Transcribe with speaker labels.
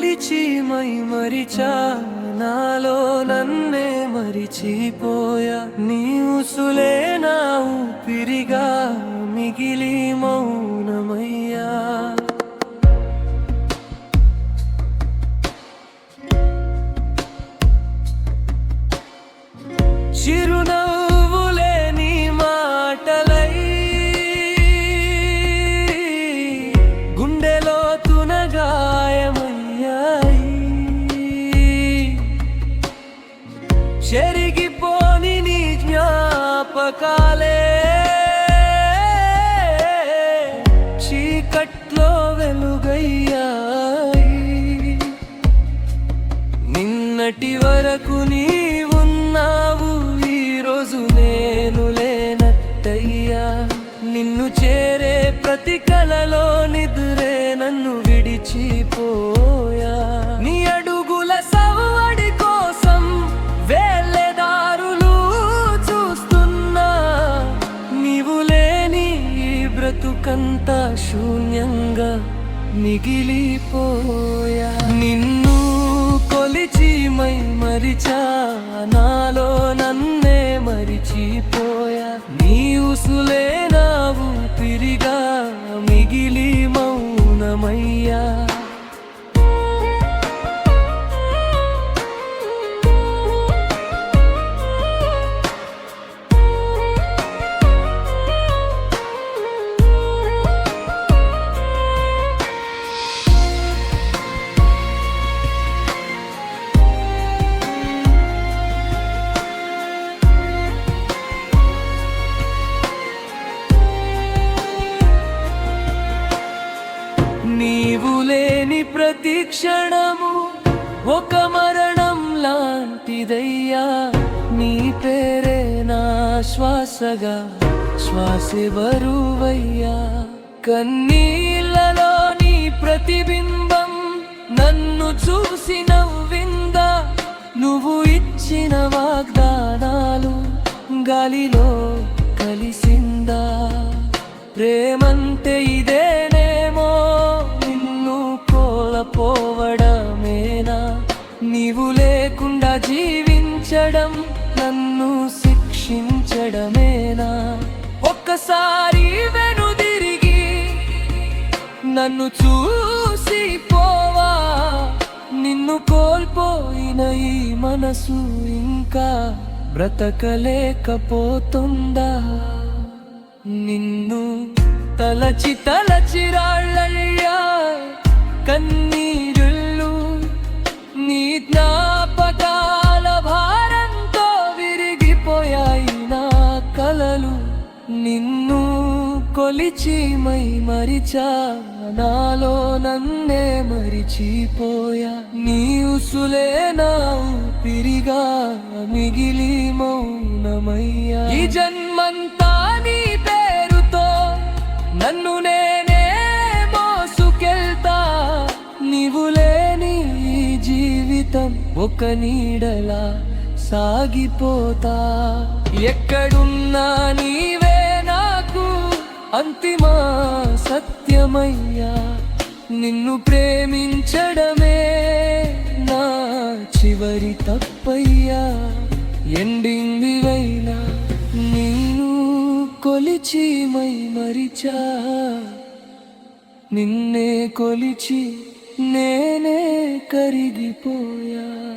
Speaker 1: నిన్ను కొలిచి మై మరిచా నాలో నన్నే మరిచిపోయా. నీ ఉసులే నా ఊపిరిగా మిగిలి మౌనమయ్యా. చిరు చెరిగిపోని నీ జ్ఞాపకాలే. చీకట్లో వెలుగయ్యాయి. నిన్నటి వరకు నీ బ్రతుకంతా శూన్యంగా మిగిలిపోయా. నిన్ను కొలిచి మై మరిచా. నాలో నన్నే మరిచిపోయా. నీ ఉసులే నావు తిరిగా మిగిలి మౌనమయ్యా. నీవులేని ప్రతి క్షణము ఒక మరణం లాంటిదయ్యా. నీ పేరే నా శ్వాసగా శ్వాసే బరువయ్యా కన్నీళ్ళలో నీ ప్రతిబింబం నన్ను చూసి నవ్విందా. నువ్వు ఇచ్చిన వాగ్దానాలు గాలిలో కలిసిందా. ప్రేమంతే ఇదే శిక్షించడమేనా ఒక్కసారి వెనుదిరిగి నన్ను చూసి పోవా. నిన్ను కోల్పోయిన ఈ మనసు ఇంకా బ్రతకలేకపోతుందా? నిన్ను తలచిత కొలిచి మై మరిచా నాలో నన్నే మరిచిపోయా. నీ ఉసులే నా తిరిగా మిగిలి మౌనమయ్యా. ఈ జన్మంతా నీ పేరుతో నన్ను నేనే మోసుకెళ్తా. నీవు లేని జీవితం ఒక నీడలా సాగిపోతా. ఎక్కడున్నా నీవే అంతిమ సత్యమయ్యా నిన్ను ప్రేమించడమే నా చివరి తప్పయ్యా. ఎండింగ్ వైనా నిన్ను కొలిచి మై మరిచా. నిన్నే కొలిచి నేనే కరిగిపోయా.